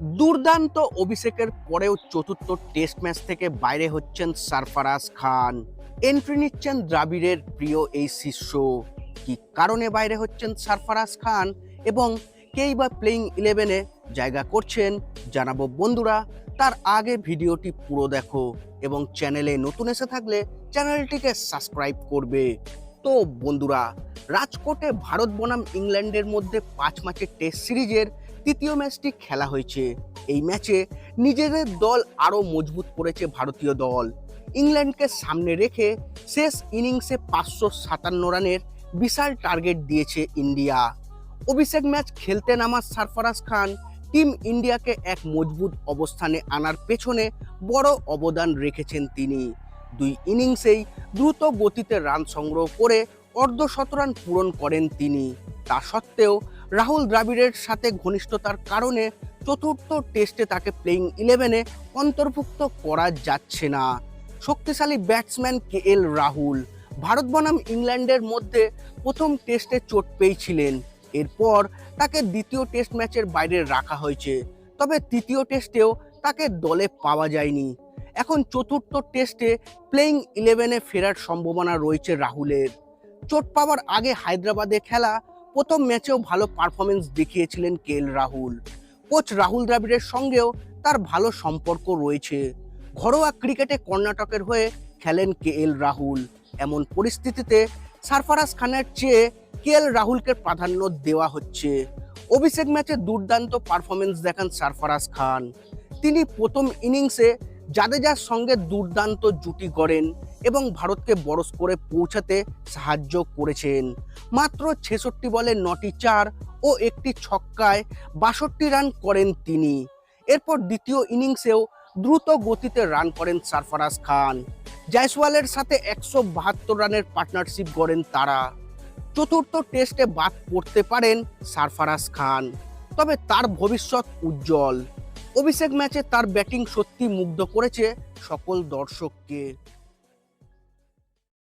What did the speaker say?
দুর্দান্ত অভিষেকের পরেও চতুর্থ টেস্ট ম্যাচ থেকে বাইরে হচ্ছেন সারফারাজ খান। এন্ট্রি নিচ্ছেন দ্রাবিড়ের প্রিয় এই শিষ্য। কি কারণে বাইরে হচ্ছেন সারফারাজ খান এবং কেই বা প্লেইং ইলেভেনে জায়গা করছেন জানাব বন্ধুরা। তার আগে ভিডিওটি পুরো দেখো এবং চ্যানেলে নতুন এসে থাকলে চ্যানেলটিকে সাবস্ক্রাইব করবে। তো বন্ধুরা, রাজকোটে ভারত বনাম ইংল্যান্ডের মধ্যে পাঁচ ম্যাচের টেস্ট সিরিজের তৃতীয় ম্যাচটি খেলা হয়েছে। এই ম্যাচে নিজেদের দল আরও মজবুত করেছে ভারতীয় দল। ইংল্যান্ডকে সামনে রেখে শেষ ইনিংসে পাঁচশো সাতান্ন রানের বিশাল টার্গেট দিয়েছে ইন্ডিয়া। অভিষেক ম্যাচ খেলতে নামা সারফরাজ খান টিম ইন্ডিয়াকে এক মজবুত অবস্থানে আনার পেছনে বড় অবদান রেখেছেন তিনি। দুই ইনিংসেই দ্রুত গতিতে রান সংগ্রহ করে অর্ধশত রান পূরণ করেন তিনি। তা সত্ত্বেও রাহুল দ্রাবিড়ের সাথে ঘনিষ্ঠতার কারণে চতুর্থ টেস্টে তাকে প্লেইং ইলেভেনে অন্তর্ভুক্ত করা যাচ্ছে না। শক্তিশালী batsman K L Rahul, Bharat বনাম ইংল্যান্ডের মধ্যে প্রথম টেস্টে চোট পেয়েছিলেন। এরপর তাকে দ্বিতীয় টেস্ট ম্যাচের বাইরে রাখা হয়েছে, তবে তৃতীয় টেস্টেও তাকে দলে পাওয়া যায়নি। এখন চতুর্থ টেস্টে প্লেইং ইলেভেনে ফেরার সম্ভাবনা রয়েছে রাহুলের। চোট পাওয়ার আগে হায়দ্রাবাদে খেলা প্রথম ম্যাচেও ভালো পারফরমেন্স দেখিয়েছিলেন কে রাহুল। কোচ রাহুল দ্রাবিড়ের সঙ্গেও তার ভালো সম্পর্ক রয়েছে। ঘরোয়া ক্রিকেটে কর্ণাটকের হয়ে খেলেন কে এল রাহুল। এমন পরিস্থিতিতে সারফারাজ খানের চেয়ে কে এল রাহুলকে প্রাধান্য দেওয়া হচ্ছে। অভিষেক ম্যাচে দুর্দান্ত পারফরমেন্স দেখান সারফারাজ খান। তিনি প্রথম ইনিংসে জাদেজার সঙ্গে দুর্দান্ত জুটি গড়েন। এবং ভারতকে বড় স্কোরে পৌঁছাতে সাহায্য করেছেন। মাত্র ছেষট্টি বলে নটি চার ও একটি ছক্কায় বাষট্টি রান করেন তিনি। এরপর দ্বিতীয় ইনিংসেও দ্রুত গতিতে রান করেন সারফারাজ খান। জয়সওয়ালের সাথে একশো বাহাত্তর রানের পার্টনারশিপ গড়েন তারা। চতুর্থ টেস্টে বাদ পড়তে পারেন সারফারাজ খান, তবে তার ভবিষ্যৎ উজ্জ্বল। অভিষেক ম্যাচে তার ব্যাটিং সত্যি মুগ্ধ করেছে সকল দর্শককে।